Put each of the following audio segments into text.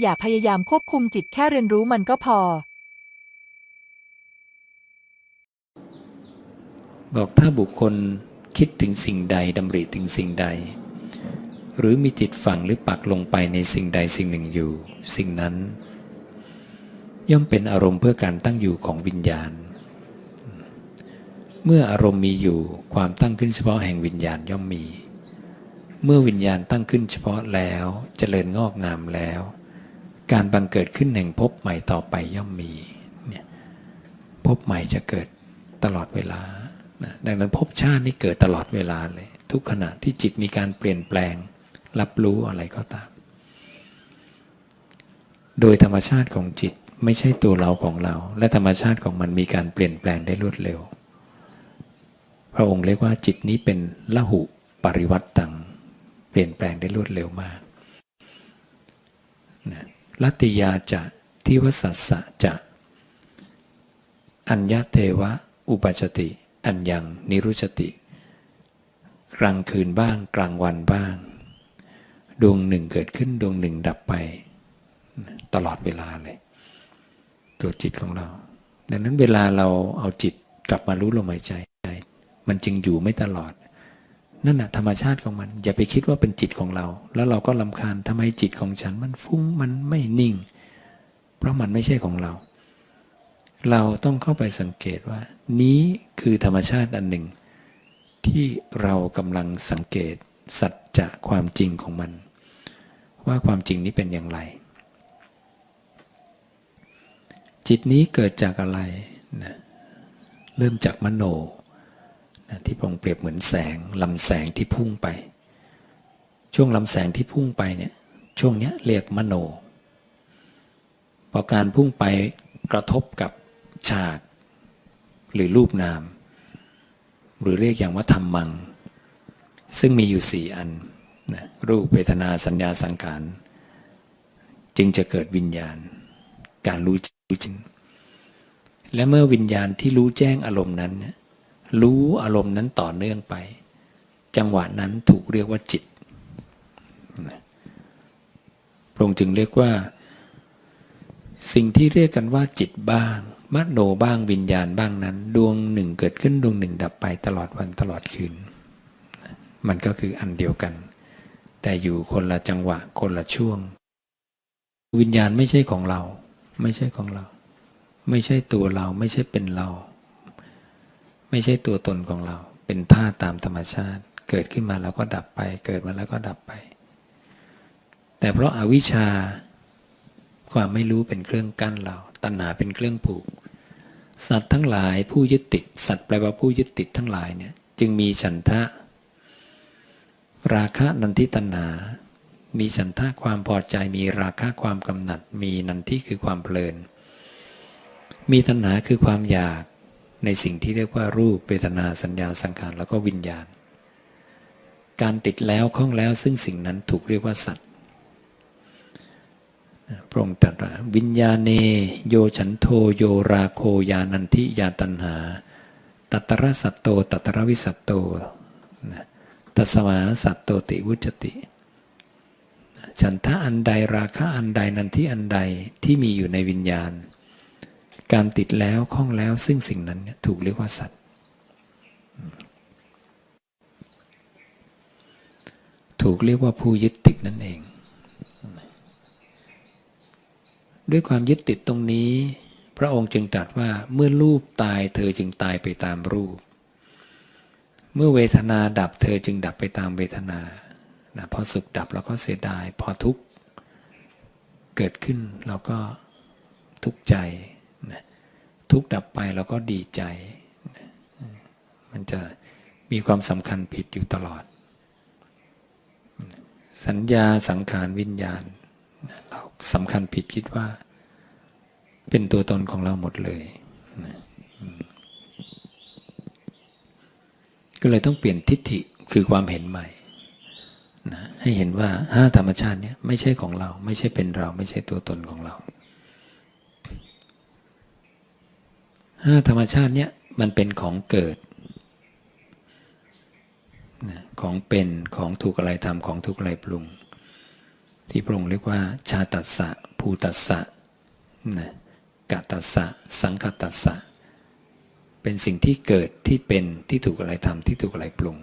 อย่าพยายามควบคุมจิตแค่เรียนรู้มันก็พอ บอกถ้าบุคคลคิดถึงสิ่งใดดำริถึงสิ่งใด หรือมีจิตฝังหรือปักลงไปในสิ่งใดสิ่งหนึ่งอยู่ สิ่งนั้น ย่อมเป็นอารมณ์เพื่อการตั้งอยู่ของวิญญาณ เมื่ออารมณ์มีอยู่ความตั้งขึ้นเฉพาะแห่งวิญญาณย่อมมี เมื่อวิญญาณตั้งขึ้นเฉพาะแล้วเจริญงอกงามแล้ว การบังเกิดขึ้นแห่งภพใหม่ต่อไปย่อมมีเนี่ยภพใหม่จะเกิดตลอดเวลานะดังนั้นภพชาตินี่เกิดตลอดเวลาเลย ทุกขณะที่จิตมีการเปลี่ยนแปลง รับรู้อะไรก็ตาม โดยธรรมชาติของจิตไม่ใช่ตัวเราของเรา และธรรมชาติของมันมีการเปลี่ยนแปลงได้รวดเร็ว พระองค์เรียกว่าจิตนี้เป็นละหุปริวัตตัง เปลี่ยนแปลงได้รวดเร็วมาก ลัติยาจะทิวสัสสะจะ อัญญเทวะ อุปจติ อัญยังนิรุชติ กลางคืนบ้างกลางวันบ้าง ดวงหนึ่งเกิดขึ้นดวงหนึ่งดับไป ตลอดเวลาเลย ตัวจิตของเรา ดังนั้นเวลาเราเอาจิตกลับมารู้ลมหายใจ มันจึงอยู่ไม่ตลอด นั่นแหะธรรมชาติของมัน อย่าไปคิดว่าเป็นจิตของเรา แล้วเราก็ลำคาญทำไมจิตของฉันมันฟุ้งมันไม่นิ่ง เพราะมันไม่ใช่ของเรา เราต้องเข้าไปสังเกตว่า นี้คือธรรมชาติอันหนึ่ง ที่เรากำลังสังเกตสัจจะความจริงของมัน ว่าความจริงนี้เป็นอย่างไร จิตนี้เกิดจากอะไรนะเริ่มจากมโน นะที่พระองค์เปรียบเหมือนแสงลำแสงที่พุ่งไป ช่วงลำแสงที่พุ่งไปเนี่ยช่วงเนี้ยเรียกมโนพอการพุ่งไปกระทบกับฉาก หรือรูปนาม หรือเรียกอย่างว่าธรรมัง ซึ่งมีอยู่สี่อันนะรูปเวทนาสัญญาสังขารจึงจะเกิดวิญญาณ การรู้จริงและเมื่อวิญญาณที่รู้แจ้งอารมณ์นั้นเนี่ย รู้อารมณ์นั้นต่อเนื่องไป จังหวะนั้นถูกเรียกว่าจิตพระองค์จึงเรียกว่า สิ่งที่เรียกกันว่าจิตบ้างมโนบ้างวิญญาณบ้างนั้น ดวงหนึ่งเกิดขึ้นดวงหนึ่งดับไปตลอดวันตลอดคืน มันก็คืออันเดียวกัน แต่อยู่คนละจังหวะคนละช่วง วิญญาณไม่ใช่ของเรา ไม่ใช่ของเรา ไม่ใช่ตัวเราไม่ใช่เป็นเรา ไม่ใช่ตัวตนของเรา เป็นธาตุตามธรรมชาติ เกิดขึ้นมาแล้วก็ดับไป เกิดมาแล้วก็ดับไป แต่เพราะอาวิชชา ความไม่รู้เป็นเครื่องกั้นเรา ตัณหาเป็นเครื่องผูก สัตว์ทั้งหลายผู้ยึดติด สัตว์แปลว่าผู้ยึดติดทั้งหลายเนี่ยจึงมีฉันทะ ราคะนันทิตัณหา มีฉันทะความพอใจ มีราคะความกำหนัด มีนันทิคือความเพลิน มีตัณหาคือความอยาก ในสิ่งที่เรียกว่ารูปเวทนาสัญญาสังขารแล้วก็วิญญาณ การติดแล้วข้องแล้วซึ่งสิ่งนั้นถูกเรียกว่าสัตว์พระองค์ตรัสว่าวิญญาเน โยฉันโทโยราโคยานันทิยาตันหา ตัตระสัตโต ตัตระวิสัตโตนะตัสมาสัตโตติวุจติฉันทะอันใดราคะอันใดนันทิอันใดที่มีอยู่ในวิญญาณ การติดแล้วข้องแล้ว ซึ่งสิ่งนั้นถูกเรียกว่าสัตว์ถูกเรียกว่าผู้ยึดติดนั่นเอง ด้วยความยึดติดตรงนี้ พระองค์จึงตรัสว่าเมื่อรูปตายเธอจึงตายไปตามรูป เมื่อเวทนาดับเธอจึงดับไปตามเวทนานะพอสุขดับเราก็เสียดาย พอทุกข์เกิดขึ้นเราก็ทุกข์ใจ ทุกข์ดับไปเราก็ดีใจ มันจะมีความสำคัญผิดอยู่ตลอด สัญญาสังขารวิญญาณ เราสำคัญผิดคิดว่า เป็นตัวตนของเราหมดเลย ก็เลยต้องเปลี่ยนทิฏฐิคือความเห็นใหม่นะให้เห็นว่าห้าธรรมชาติเนี่ยไม่ใช่ของเรา ไม่ใช่เป็นเรา ไม่ใช่ตัวตนของเราห้า ธรรมชาติเนี่ยมันเป็นของเกิดของเป็นของถูกอะไรทำของถูกอะไรปรุง ที่พระองค์เรียกว่า ชาตัสสะภูตัสสะนะกะตัสสะสังกตัสสะเป็นสิ่งที่เกิดที่เป็นที่ถูกอะไรทำที่ถูกอะไรปรุง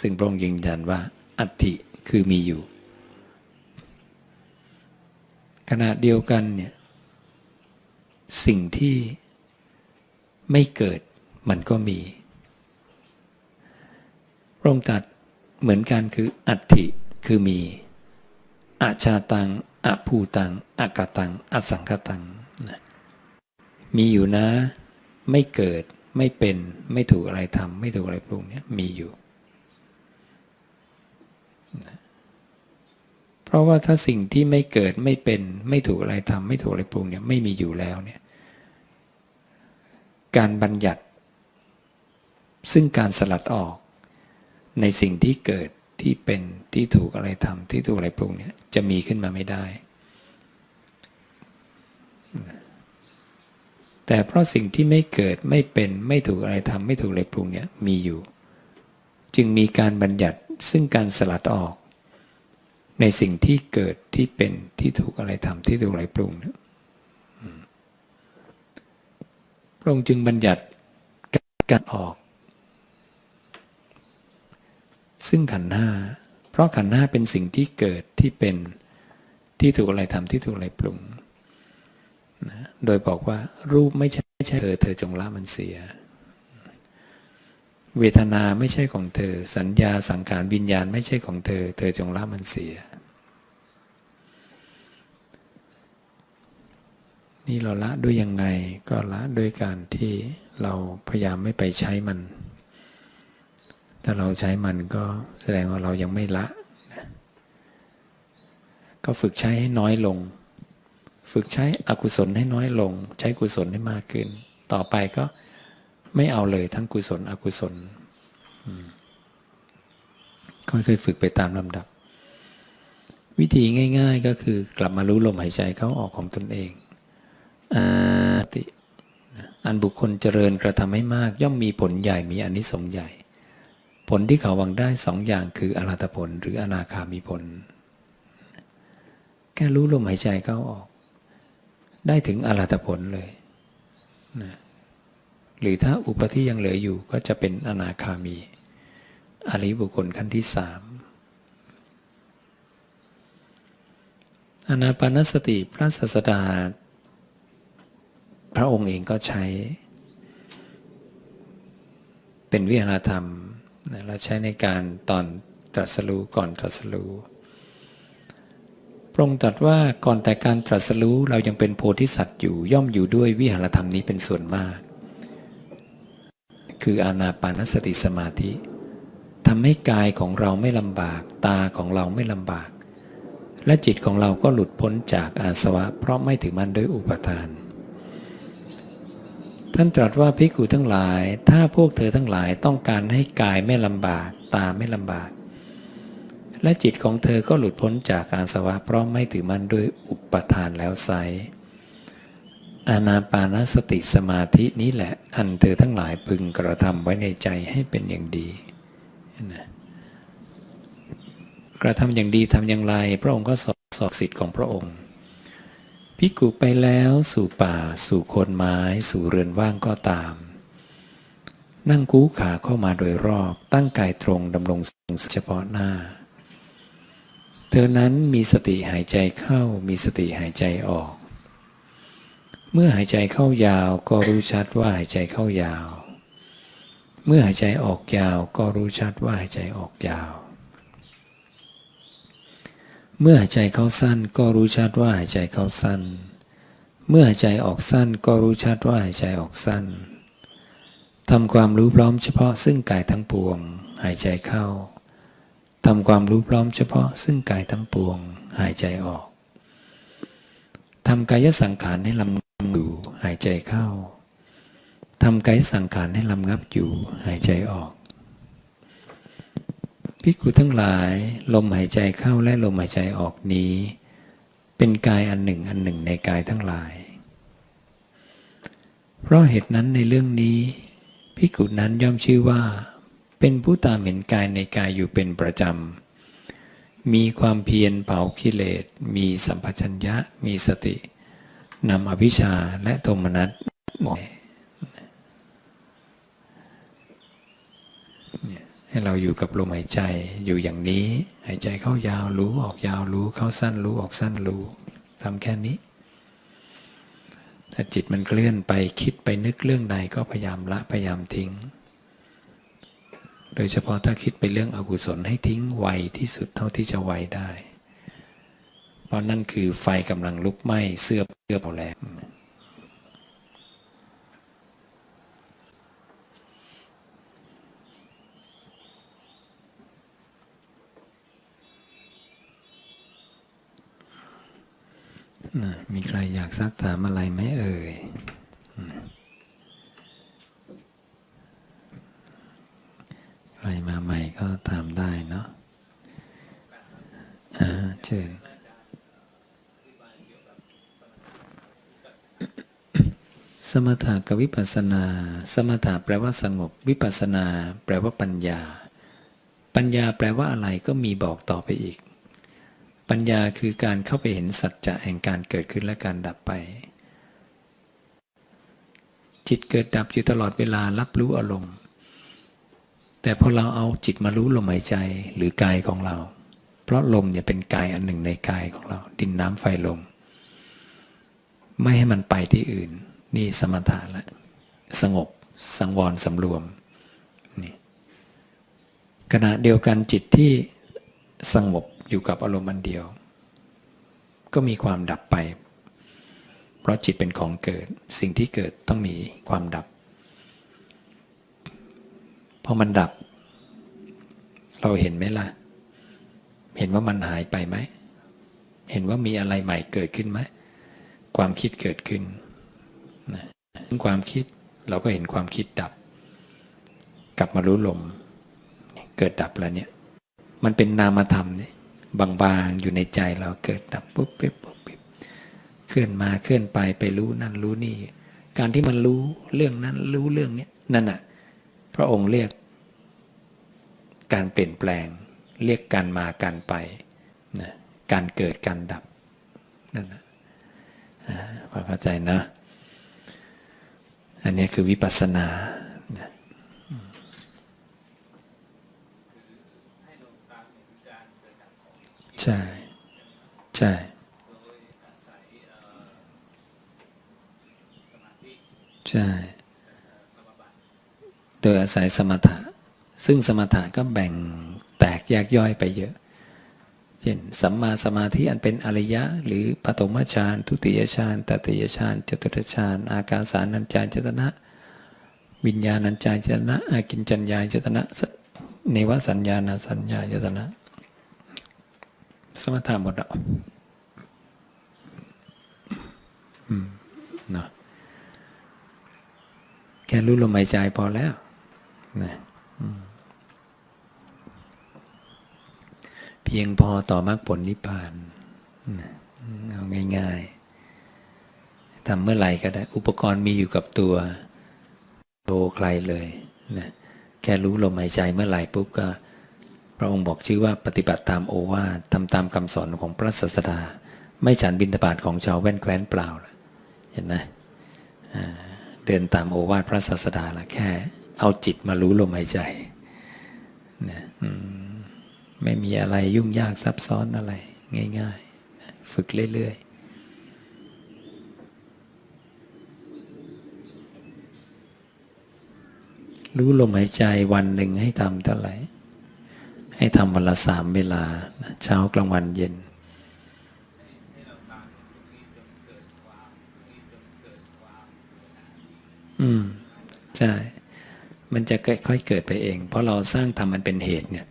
ซึ่งพระองค์ยืนยันว่า อัตติคือมีอยู่ ขณะเดียวกันเนี่ยสิ่งที่ ไม่เกิดมันก็มีพระองค์ตรัดเหมือนกันคืออัตถิคือมีอาชาตังอภูตังอากาตังอสังกตังนะมีอยู่นะ ไม่เกิดไม่เป็นไม่ถูกอะไรทำไม่ถูกอะไรปรุงเนี่ยมีอยู่นะเพราะว่าถ้าสิ่งที่ไม่เกิดไม่เป็นไม่ถูกอะไรทำไม่ถูกอะไรปรุงเนี่ยไม่มีอยู่แล้วเนี่ย การบัญญัติ ซึ่งการสลัดออก ในสิ่งที่เกิดที่เป็นที่ถูกอะไรทำที่ถูกอะไรปรุงเนี่ยจะมีขึ้นมาไม่ได้ แต่เพราะสิ่งที่ไม่เกิดไม่เป็นไม่ถูกอะไรทำไม่ถูกอะไรปรุงเนี่ยมีอยู่ จึงมีการบัญญัติซึ่งการสลัดออก ในสิ่งที่เกิดที่เป็นที่ถูกอะไรทำที่ถูกอะไรปรุงเนี่ยพ ระองค์จึงบัญญัติการออก ซึ่งขันธ์ห้าเพราะขันธ์ห้าเป็นสิ่งที่เกิดที่เป็นที่ถูกอะไรทำที่ถูกอะไรปรุงนะโดยบอกว่ารูปไม่ใช่ไม่ใช่เธอเธอจงละมันเสีย เวทนาไม่ใช่ของเธอ สัญญาสังขารวิญญาณไม่ใช่ของเธอ เธอจงละมันเสีย นี่เราละด้วยยังไงก็ละด้วยการที่เราพยายามไม่ไปใช้มัน ถ้าเราใช้มันก็แสดงว่าเรายังไม่ละ ก็ฝึกใช้ให้น้อยลง ฝึกใช้อกุศลให้น้อยลง ใช้กุศลให้มากขึ้น ต่อไปก็ไม่เอาเลยทั้งกุศล อกุศลค่อยๆฝึกไปตามลำดับ วิธีง่าย ๆ ก็คือกลับมารู้ลมหายใจเข้าออกของตนเอง อาติ อันบุคคลเจริญกระทำให้มาก ย่อมมีผลใหญ่มีอนิสงส์ใหญ่ ผลที่เขาหวังได้สองอย่างคืออรหัตผล หรืออนาคามีผล แค่รู้ลมหายใจเข้าออก ได้ถึงอรหัตผลเลยนะหรือถ้าอุปธิยังเหลืออยู่ก็จะเป็นอนาคามีอริบุคคลขั้นที่สามอนาปานสติพระศาสดา พระองค์เองก็ใช้ เป็นวิหารธรรมเราใช้ในการตอนตรัสรู้ก่อนตรัสรู้พระองค์ตรัสว่าก่อนแต่การตรัสรู้เรายังเป็นโพธิสัตว์อยู่ย่อมอยู่ด้วยวิหารธรรมนี้เป็นส่วนมาก คืออานาปานสติสมาธิทำให้กายของเราไม่ลำบาก ตาของเราไม่ลำบาก และจิตของเราก็หลุดพ้นจากอาสวะ เพราะไม่ถือมั่นด้วยอุปทาน ท่านตรัสว่าภิกขุทั้งหลาย ถ้าพวกเธอทั้งหลายต้องการให้กายไม่ลำบาก ตาไม่ลำบาก และจิตของเธอก็หลุดพ้นจากอาสวะเพราะไม่ถือมั่นด้วยอุปทานแล้วไซอานาปานสติสมาธินี้แหละอันเธอทั้งหลายพึงกระทำไว้ในใจให้เป็นอย่างดีนะกระทำอย่างดีทำอย่างไร พระองค์ก็สอนสอกสิทธิ์ของพระองค์ พิกุไปแล้วสู่ป่า สู่โคนไม้ สู่เรือนว่างก็ตาม นั่งกู้ขาเข้ามาโดยรอบ ตั้งกายตรงดำรงทรงเฉพาะหน้า เธอนั้นมีสติหายใจเข้ามีสติหายใจออก เมื่อหายใจเข้ายาวก็รู้ชัดว่าหายใจเข้ายาว เมื่อหายใจออกยาวก็รู้ชัดว่าหายใจออกยาว เมื่อหายใจเข้าสั้นก็รู้ชัดว่าหายใจเข้าสั้น เมื่อหายใจออกสั้นก็รู้ชัดว่าหายใจออกสั้นทำความรู้พร้อมเฉพาะซึ่งกายทั้งปวง หายใจเข้าทำความรู้พร้อมเฉพาะซึ่งกายทั้งปวง หายใจออกทำกายสังขารให้ลำงับอยู่หายใจเข้าทำกายสังขารให้ลำงับอยู่หายใจออก ภิกขุทั้งหลาย ลมหายใจเข้าและลมหายใจออกนี้ เป็นกายอันหนึ่งอันหนึ่งในกายทั้งหลาย เพราะเหตุนั้นในเรื่องนี้ภิกขุนั้นย่อมชื่อว่า เป็นผู้ตามเห็นกายในกายอยู่เป็นประจำ มีความเพียรเผากิเลส มีสัมปชัญญะ มีสตินำอภิชาและโทมนัสหมดเนี่ย ให้เราอยู่กับลมหายใจอยู่อย่างนี้ หายใจเข้ายาวรู้ออกยาวรู้เข้าสั้นรู้ออกสั้นรู้ทำแค่นี้ ถ้าจิตมันเคลื่อนไปคิดไปนึกเรื่องใดก็พยายามละพยายามทิ้ง โดยเฉพาะถ้าคิดไปเรื่องอกุศลให้ทิ้งไวที่สุดเท่าที่จะไวได้ เพราะนั่นคือไฟกำลังลุกไหม้เสื้อเสื้อเผาแรง มีใครอยากซักถามอะไรไหมเอ่ยใครมาใหม่ก็ถามได้เนาะอ่าเชิญสมถะกับวิปัสสนา สมถะแปลว่าสงบ วิปัสสนา แปลว่าปัญญา ปัญญาแปลว่าอะไรก็มีบอกต่อไปอีก ปัญญาคือการเข้าไปเห็นสัจจะแห่งการเกิดขึ้นและการดับไป จิตเกิดดับอยู่ตลอดเวลารับรู้อารมณ์ แต่พอเราเอาจิตมารู้ลมหายใจหรือกายของเรา เพราะลมเนี่ยเป็นกายอันหนึ่งในกายของเรา ดินน้ำไฟลม ไม่ให้มันไปที่อื่น นี่สมถะละ สงบ สังวรสำรวมนี่ขณะเดียวกันจิตที่สงบ อยู่กับอารมณ์อันเดียว ก็มีความดับไป เพราะจิตเป็นของเกิด สิ่งที่เกิดต้องมีความดับ พอมันดับ เราเห็นไหมล่ะ เห็นว่ามันหายไปไหม เห็นว่ามีอะไรใหม่เกิดขึ้นไหม ความคิดเกิดขึ้นนะความคิดเราก็เห็นความคิดดับ กลับมารู้ลม เกิดดับแล้วเนี่ย มันเป็นนามธรรมเนี่ย บางๆ อยู่ในใจเราเกิดดับปุ๊บปิ๊บปุ๊บปิ๊บเคลื่อนมาเคลื่อนไปไปรู้นั่นรู้นี่ การที่มันรู้เรื่องนั้นรู้เรื่องนี้นั่นน่ะพระองค์เรียกการเปลี่ยนแปลง เรียกการมาการไปนะการเกิดการดับนั่นนะอ่าพอเข้าใจนะ อันนี้คือวิปัสสนานะ ใช่ใช่ใช่ โดยอาศัยสมถะ ซึ่งสมถะก็แบ่งแตกแยกย่อยไปเยอะ เช่น สัมมาสมาธิอันเป็นอริยะ หรือปฐมฌานทุติยฌานตติยฌานจตุตฌานอาการสานัญจายจตนะวิญญาณัญจายจตนะอากินจัญญายจตนะเนวสัญญาณสัญญายตนะ สมถะหมดอะอืมเนาะแค่รู้ลมหายใจพอแล้วนะเพียงพอต่อมรรคผลนิพพานนะเอาง่ายๆทำเมื่อไหร่ก็ได้ อุปกรณ์มีอยู่กับตัวโทรใครเลยนะแค่รู้ลมหายใจเมื่อไหร่ปุ๊บก็ พระองค์บอกชื่อว่าปฏิบัติตามโอวาททำตามคำสอนของพระศาสดา ไม่ฉันบินตบาทของชาวแว่นแคว้นเปล่าละเห็นไหมเดินตามโอวาทพระศาสดาละแค่ เอาจิตมารู้ลมหายใจนะไม่มีอะไรยุ่งยากซับซ้อนอะไร ง่ายๆ ฝึกเรื่อยๆรู้ลมหายใจวันหนึ่งให้ทำเท่าไหร่ ให้ทำวันละสามเวลา เช้ากลางวันเย็น อืม ใช่ มันจะค่อยๆเกิดไปเอง เพราะเราสร้างทำมันเป็นเหตุเนี่ย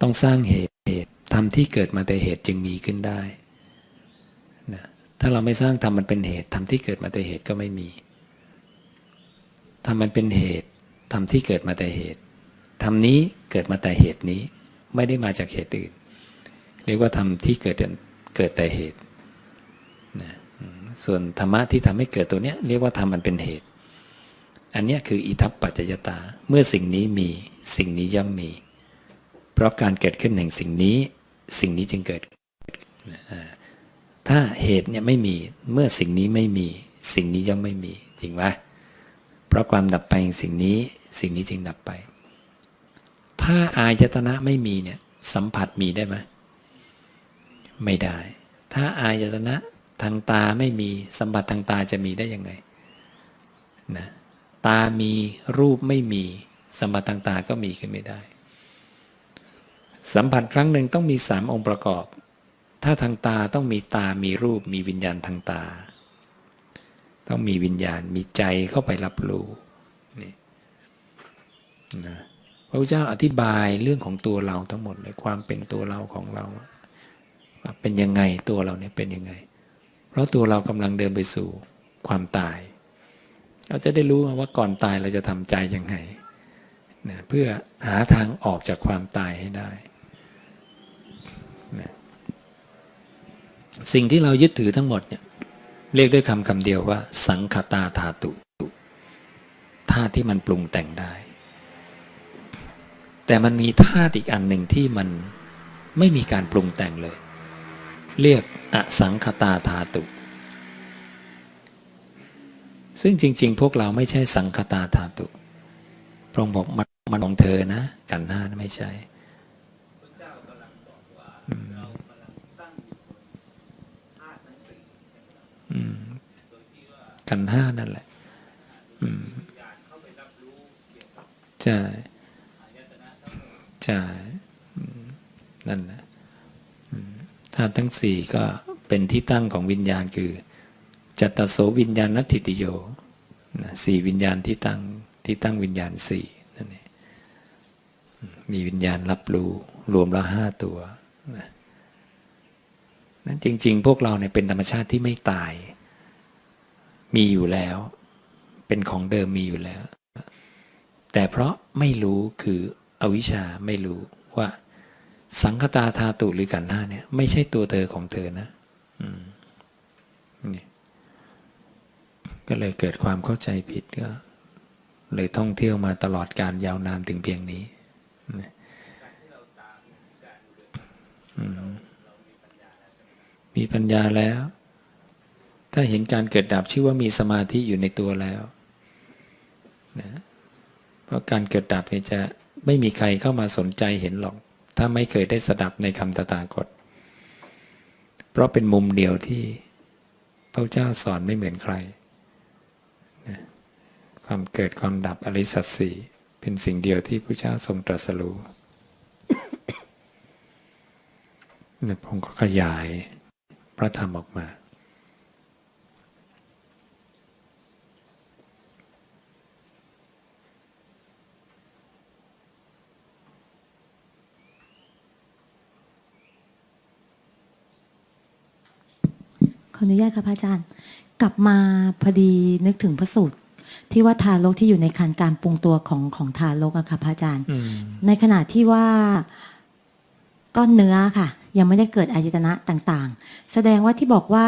ต้องสร้างเหตุเหตุทำที่เกิดมาแต่เหตุจึงมีขึ้นได้นะถ้าเราไม่สร้างทำมันเป็นเหตุทำที่เกิดมาแต่เหตุก็ไม่มีทำมันเป็นเหตุทำที่เกิดมาแต่เหตุทำนี้เกิดมาแต่เหตุนี้ ไม่ได้มาจากเหตุอื่น เรียกว่าทำที่เกิดเกิดแต่เหตุนะส่วนธรรมะที่ทำให้เกิดตัวเนี้ยเรียกว่าทำมันเป็นเหตุ อันนี้คืออิทัปปัจจยตา เมื่อสิ่งนี้มีสิ่งนี้ย่อมมี เพราะการเกิดขึ้นแห่งสิ่งนี้ สิ่งนี้จึงเกิด ถ้าเหตุเนี่ยไม่มี เมื่อสิ่งนี้ไม่มี สิ่งนี้ย่อมไม่มี จริงไหมเพราะความดับไปแห่งสิ่งนี้ สิ่งนี้จึงดับไป ถ้าอายตนะไม่มีเนี่ยสัมผัสมีได้ไหมไม่ได้ ถ้าอายตนะทางตาไม่มีสัมผัสทางตาจะมีได้ยังไงนะตามีรูปไม่มีสัมผัสทางตาก็มีขึ้นไม่ได้ สัมผัสครั้งหนึ่งต้องมีสามองค์ประกอบ ถ้าทางตาต้องมีตามีรูป มีวิญญาณทางตา ต้องมีวิญญาณมีใจเข้าไปรับรู้นี่นะ ระพุทธเจ้าอธิบายเรื่องของตัวเราทั้งหมดเลยความเป็นตัวเราของเราว่าเป็นยังไงตัวเราเนี่ยเป็นยังไง เพราะตัวเรากำลังเดินไปสู่ความตาย เราจะได้รู้ว่าก่อนตายเราจะทำใจยังไงนะเพื่อหาทางออกจากความตายให้ได้นะสิ่งที่เรายึดถือทั้งหมดเนี่ยเรียกด้วยคำคำเดียวว่า สังขตาธาตุธาตุที่มันปรุงแต่งได้ แต่มันมีธาตุอีกอันหนึ่งที่มันไม่มีการปรุงแต่งเลย เรียกอสังขตาธาตุ ซึ่งจริง ๆ พวกเราไม่ใช่สังคตาธาตุพระองค์บอกมันมันของเธอนะ กันห้าไม่ใช่กันห้านั่นแหละ อืมใช่ ใช่นั่นนะอืมธาตุทั้งสี่ก็เป็นที่ตั้งของวิญญาณคือจัตตโสวิญญาณนัตถิติโยสี่วิญญาณที่ตั้งที่ตั้งวิญญาณสี่นั่นเองมีวิญญาณรับรู้รวมแล้วห้าตัวนะนั้นจริง ๆ พวกเราเนี่ยเป็นธรรมชาติที่ไม่ตาย มีอยู่แล้ว เป็นของเดิมมีอยู่แล้ว แต่เพราะไม่รู้คือ อวิชชาไม่รู้ว่า สังคตาธาตุหรือกันหน้าเนี่ย ไม่ใช่ตัวเธอของเธอนะอก็เลยเกิดความเข้าใจผิดก็เลยท่องเที่ยวมาตลอดการยาวนานถึงเพียงนี้มมีปัญญาแล้ว ถ้าเห็นการเกิดดับชื่อว่ามีสมาธิอยู่ในตัวแล้วนะเพราะการเกิดดับเนี่ยจะ ไม่มีใครเข้ามาสนใจเห็นหรอก ถ้าไม่เคยได้สดับในคำตถาคต เพราะเป็นมุมเดียวที่พระเจ้าสอนไม่เหมือนใครความเกิดความดับอริสัตสีเป็นสิ่งเดียวที่พระเจ้าทรงตรัสรู้ผมก็ขยายพระธรรมออกมา ข ออนุญาตค่ะพระอาจารย์ กลับมาพอดีนึกถึงพระสูตรที่ว่าทารกที่อยู่ในคันการปรุงตัวของของทารกอะค่ะพระอาจารย์ ในขณะที่ว่าก้อนเนื้อค่ะ ยังไม่ได้เกิดอายตนะต่างๆ แสดงว่าที่บอกว่า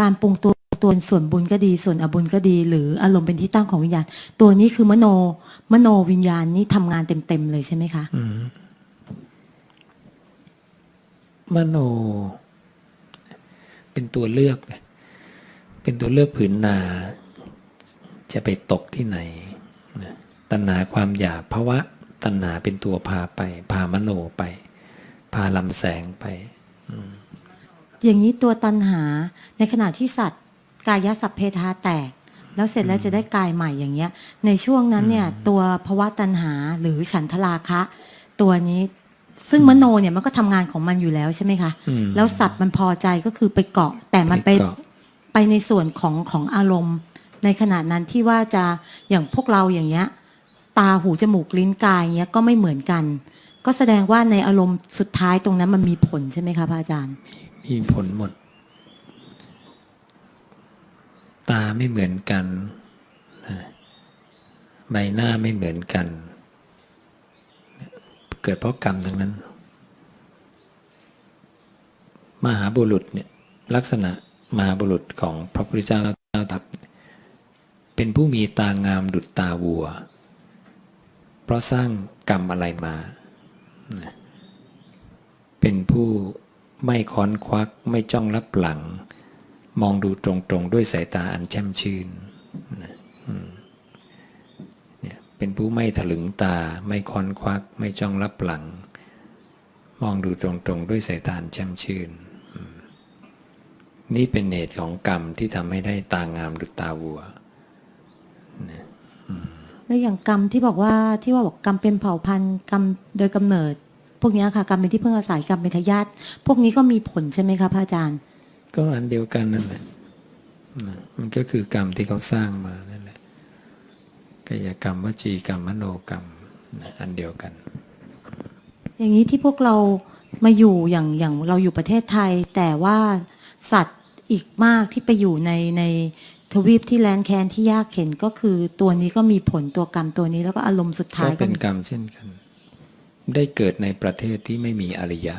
การปรุงตัวตัวส่วนบุญก็ดีส่วนอบุญก็ดี หรืออารมณ์เป็นที่ตั้งของวิญญาณ ตัวนี้คือมโนมโนวิญญาณนี่ทำงานเต็มๆเลยใช่ไหมคะอืมมโน เป็นตัวเลือก เป็นตัวเลือกผืนนา จะไปตกที่ไหนนะตัณหาความอยากภาวะตัณหาเป็นตัวพาไป พามโนไป พาลำแสงไป อย่างนี้ตัวตันหาในขณะที่สัตว์ กายสัพเพทาแตก แล้วเสร็จแล้วจะได้กายใหม่อย่างเงี้ย ในช่วงนั้นเนี่ยตัวภาวะตันหาหรือฉันทราคะ ตัวนี้ ซึ่งมโนเนี่ยมันก็ทำงานของมันอยู่แล้วใช่ไหมคะ อืม แล้วสัตว์มันพอใจก็คือไปเกาะ แต่มันไปไปเกาะไปในส่วนของของอารมณ์ ในขณะนั้นที่ว่าจะอย่างพวกเราอย่างเงี้ย ตาหูจมูกลิ้นกายเงี้ยก็ไม่เหมือนกัน ก็แสดงว่าในอารมณ์สุดท้ายตรงนั้นมันมีผลใช่ไหมคะพระอาจารย์ มีผลหมด ตาไม่เหมือนกันนะใบหน้าไม่เหมือนกันเกิดเพราะกรรมทั้งนั้น มหาบุรุษเนี่ยลักษณะมหาบุรุษของพระพุทธเจ้าทับเป็นผู้มีตางามดุจตาวัว เพราะสร้างกรรมอะไรมา เป็นผู้ไม่ค้อนควักไม่จ้องรับหลัง มองดูตรงๆ ด้วยสายตาอันแช่มชื่นนะอืมเนี่ยเป็น ผู้ไม่ถลึงตา ไม่ค้อนควัก ไม่จ้องรับหลัง มองดูตรงๆ ด้วยสายตาอันแช่มชื่นอืมนี่เป็นเหตุของกรรมที่ทำให้ได้ตางามหรือตาวัวแล้วอย่างกรรมที่บอกว่าที่ว่าบอกกรรมเป็นเผ่าพันธุ์กรรมโดยกำเนิด พวกเนี้ยค่ะกรรมเป็นที่พึ่งอาศัยกรรมเป็นทายาทพวกนี้ก็มีผลใช่ไหมคะพระอาจารย์ ก็อันเดียวกันนั่นแหละนะมันก็คือกรรมที่เขาสร้างมานั่นแหละ กายกรรมวจีกรรมมโนกรรมนะอันเดียวกัน อย่างนี้ที่พวกเรามาอยู่อย่างอย่างเราอยู่ประเทศไทย แต่ว่าสัตว์อีกมากที่ไปอยู่ในในทวีปที่แลนแคนที่ยากเข็นก็คือตัวนี้ก็มีผลตัวกรรมตัวนี้แล้วก็อารมณ์สุดท้าก็ยก็เป็นกรรมเช่นกัน ได้เกิดในประเทศที่ไม่มีอริยะ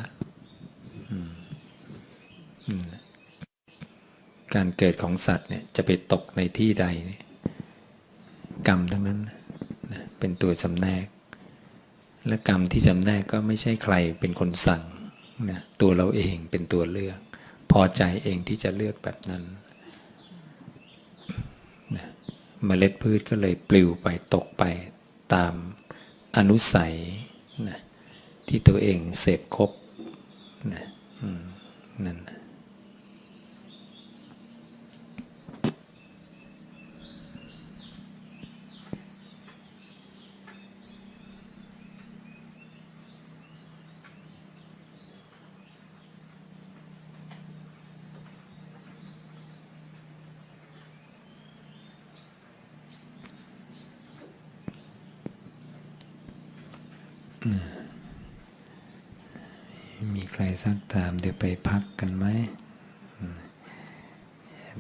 อืมอืมการเกิดของสัตว์เนี่ยจะไปตกในที่ใดเนี่ย กรรมทั้งนั้นนะเป็นตัวจำแนก และกรรมที่จำแนกก็ไม่ใช่ใครเป็นคนสั่งนะตัวเราเองเป็นตัวเลือก พอใจเองที่จะเลือกแบบนั้นนะเมล็ดพืชก็เลยปลิวไปตกไปตามอนุสัยนะที่ตัวเองเสพครบนะอืมนั่นนะ มีใครสักถามเดี๋ยวไปพักกันไหม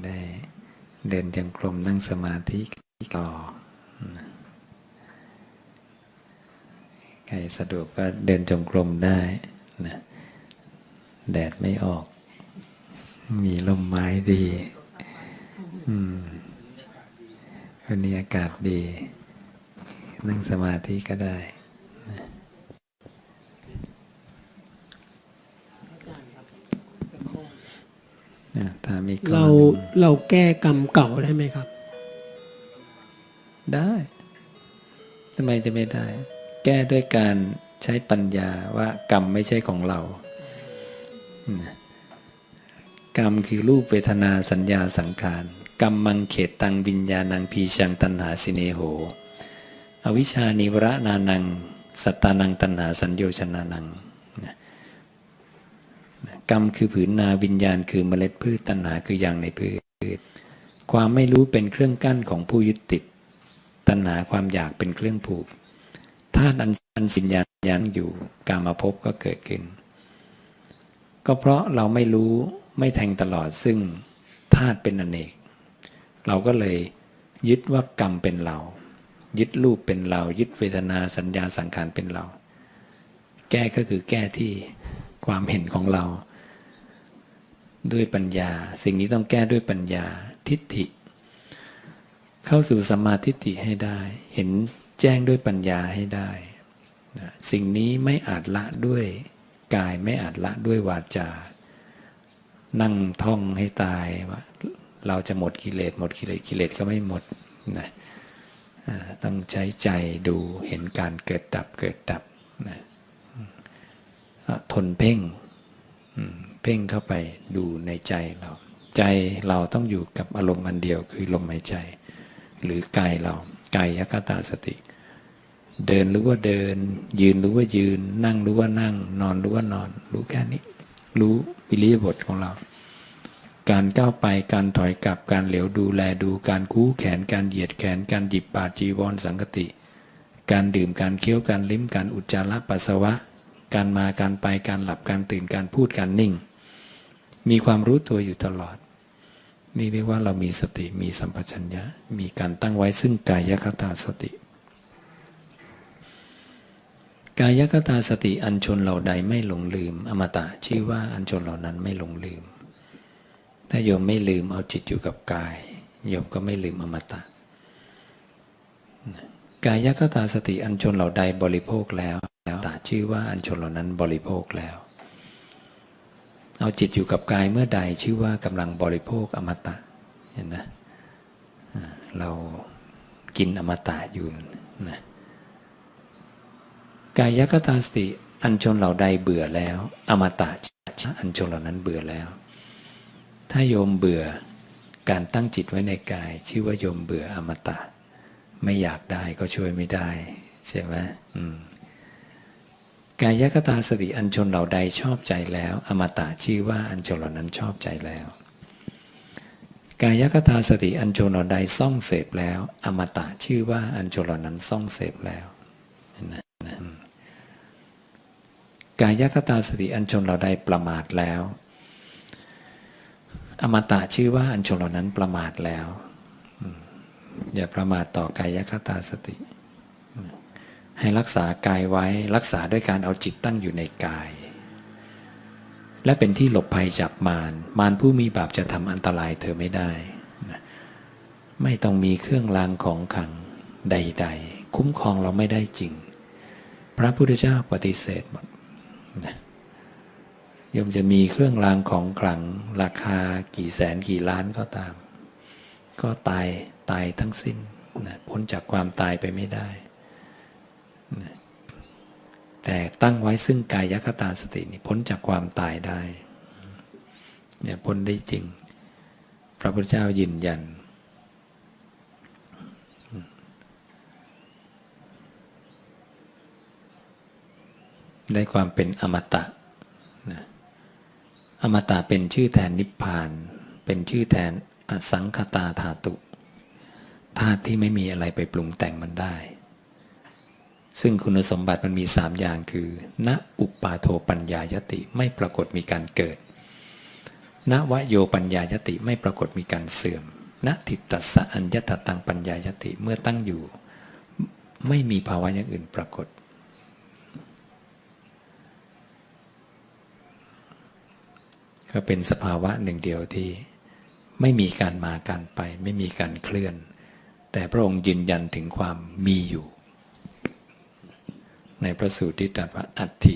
ได้เดินจงกรมนั่งสมาธิต่อ ใครสะดวกก็เดินจงกรมได้นะแดดไม่ออก มีลมไม้ดีอืมวันนี้อากาศดี นั่งสมาธิก็ได้ นะถ้า มีข้อเราหนึ่งเราแก้กรรมเก่าได้ไหมครับ ได้ทำไมจะไม่ได้ แก้ด้วยการใช้ปัญญาว่ากรรมไม่ใช่ของเรานะกรรมคือรูปเวทนาสัญญาสังขารกรรมมังเขตตังวิญญาณังพีชังตันหาสิเนโห อวิชชานิวระนานัง สัตตานังตันหาสัญโยชนานังนะนะ กรรมคือผืนนาวิญญาณคือเมล็ดพืชตัณหาคืออยางในพืช ความไม่รู้เป็นเครื่องกั้นของผู้ยึดติด ตัณหาความอยากเป็นเครื่องผูกธาตุอันอันสิญญาณยังอยู่กามาพบก็เกิดขึ้น ก็เพราะเราไม่รู้ไม่แทงตลอดซึ่งธาตุเป็นอเนก เราก็เลยยึดว่ากรรมเป็นเรา ยึดรูปเป็นเรา ยึดเวทนาสัญญาสังขารเป็นเรา แก้ก็คือแก้ที่ความเห็นของเรา ด้วยปัญญา สิ่งนี้ต้องแก้ด้วยปัญญาทิฏฐิ เข้าสู่สมมาทิฏฐิให้ได้ เห็นแจ้งด้วยปัญญาให้ได้นะสิ่งนี้ไม่อาจละด้วยกายไม่อาจละด้วยวาจา นั่งท่องให้ตายว่าเราจะหมดกิเลสหมดกิเลสกิเลสก็ไม่หมดนะต้องใช้ใจดูเห็นการเกิดดับเกิดดับนะทนเพ่ง พ่งเข้าไปดูในใจเรา ใจเราต้องอยู่กับอารมณ์อันเดียวคือลมหายใจ หรือกายเรากายยคตาสติ เดินรู้ว่าเดิน ยืนรู้ว่ายืน นั่งรู้ว่านั่ง นอนรู้ว่านอน รู้แค่นี้ รู้อิริยาบถของเรา การก้าวไปการถอยกลับการเหลียวดูแลดูการคู่แขนการเหยียดแขนการหยิบบาจีวรสังกติ การดื่มการเคี้ยวการลิ้มการอุจจาระปัสสาวะการมาการไปการหลับการตื่นการพูดการนิ่ง มีความรู้ตัวอยู่ตลอด นี่เรียกว่าเรามีสติมีสัมปชัญญะ มีการตั้งไว้ซึ่งกายคตาสติ กายคตาสติอันชนเหล่าใดไม่หลงลืม อมตะชื่อว่าอันชนเหล่านั้นไม่หลงลืม ถ้าโยมไม่ลืมเอาจิตอยู่กับกายโยมก็ไม่ลืมอมตะกายคตาสติอันชนเหล่าใดบริโภคแล้วแล้วตาชื่อว่าอันชนเหล่านั้นบริโภคแล้ว เอาจิตอยู่กับกายเมื่อใดชื่อว่ากำลังบริโภคอมตะเห็นนะเรากินอมตะอยู่นะกายคตาสติอันชนเหล่าใดเบื่อแล้ว อมตะอันชนเหล่านั้นเบื่อแล้ว ถ้าโยมเบื่อการตั้งจิตไว้ในกาย ชื่อว่าโยมเบื่ออมตะ ไม่อยากได้ก็ช่วยไม่ได้ ใช่ไหมอืม กายคตาสติอันชนเหล่าใดชอบใจแล้ว อมตะชื่อว่าอันชนเหล่านั้นชอบใจแล้ว กายคตาสติอันชนเหล่าใดซ่องเสพแล้ว อมตะชื่อว่าอันชนเหล่านั้นซ่องเสพแล้วนะนะกายคตาสติอันชนเหล่าใดประมาทแล้ว อมตะชื่อว่าอันชนเหล่านั้นประมาทแล้วอย่าประมาทต่อกายคตาสติ ให้รักษากายไว้รักษาด้วยการเอาจิตตั้งอยู่ในกาย และเป็นที่หลบภัยจากมารมารผู้มีบาปจะทำอันตรายเธอไม่ได้นะไม่ต้องมีเครื่องรางของขังใด ๆ คุ้มครองเราไม่ได้จริง พระพุทธเจ้าปฏิเสธหมดนะยมจะมีเครื่องรางของขลังราคากี่แสนกี่ล้านก็ตาม ก็ตายตายทั้งสิ้นนะพ้นจากความตายไปไม่ได้ แต่ตั้งไว้ซึ่งกายคตาสตินี่พ้นจากความตายได้เนี่ยพ้นได้จริง พระพุทธเจ้ายืนยัน ได้ความเป็นอมตะนะอมตะเป็นชื่อแทนนิพพาน เป็นชื่อแทนอสังคตาธาตุธาตุที่ไม่มีอะไรไปปรุงแต่งมันได้ ซึ่งคุณสมบัติมันมีสามอย่างคือณอุปาโทปัญญายติไม่ปรากฏมีการเกิดณวโยปัญญายติไม่ปรากฏมีการเสื่อมณทิตตสสะอัญญตตังปัญญายติเมื่อตั้งอยู่ ไม่มีภาวะอย่างอื่นปรากฏ ก็เป็นสภาวะหนึ่งเดียวที่ไม่มีการมาการไป ไม่มีการเคลื่อน แต่พระองค์ยืนยันถึงความมีอยู่ ในพระสูตรที่ตรัสว่าอัตถิ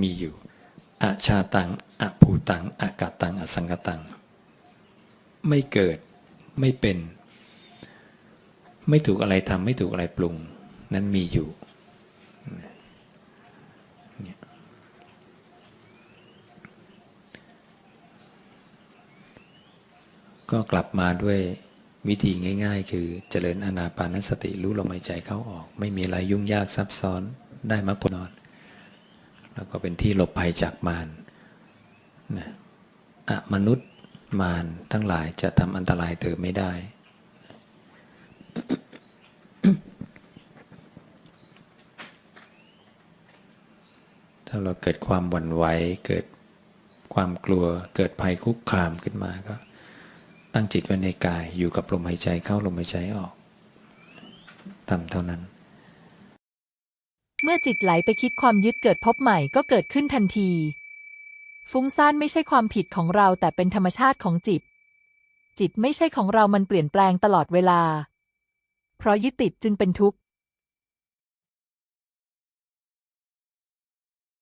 มีอยู่อาชาตังอภูตังอากาตังอสังกตัง ไม่เกิดไม่เป็น ไม่ถูกอะไรทำไม่ถูกอะไรปรุง นั้นมีอยู่ก็กลับมาด้วยวิธีง่าย ๆ คือเจริญอนาปานสติรู้ลมหายใจเข้าออก ไม่มีอะไรยุ่งยากซับซ้อน ได้มรรคผลนอน แล้วก็เป็นที่หลบภัยจากมารนะอะมนุษย์มารทั้งหลายจะทำอันตรายเธอไม่ได้ ถ้าเราเกิดความหวั่นไหวเกิดความกลัวเกิดภัยคุกคามขึ้นมาก็ ตั้งจิตไว้ในกายอยู่กับลมหายใจเข้าลมหายใจออกทำเท่านั้น เมื่อจิตไหลไปคิดความยึดเกิดพบใหม่ก็เกิดขึ้นทันที ฟุ้งซ่านไม่ใช่ความผิดของเราแต่เป็นธรรมชาติของจิต จิตไม่ใช่ของเรามันเปลี่ยนแปลงตลอดเวลา เพราะยึดติดจึงเป็นทุกข์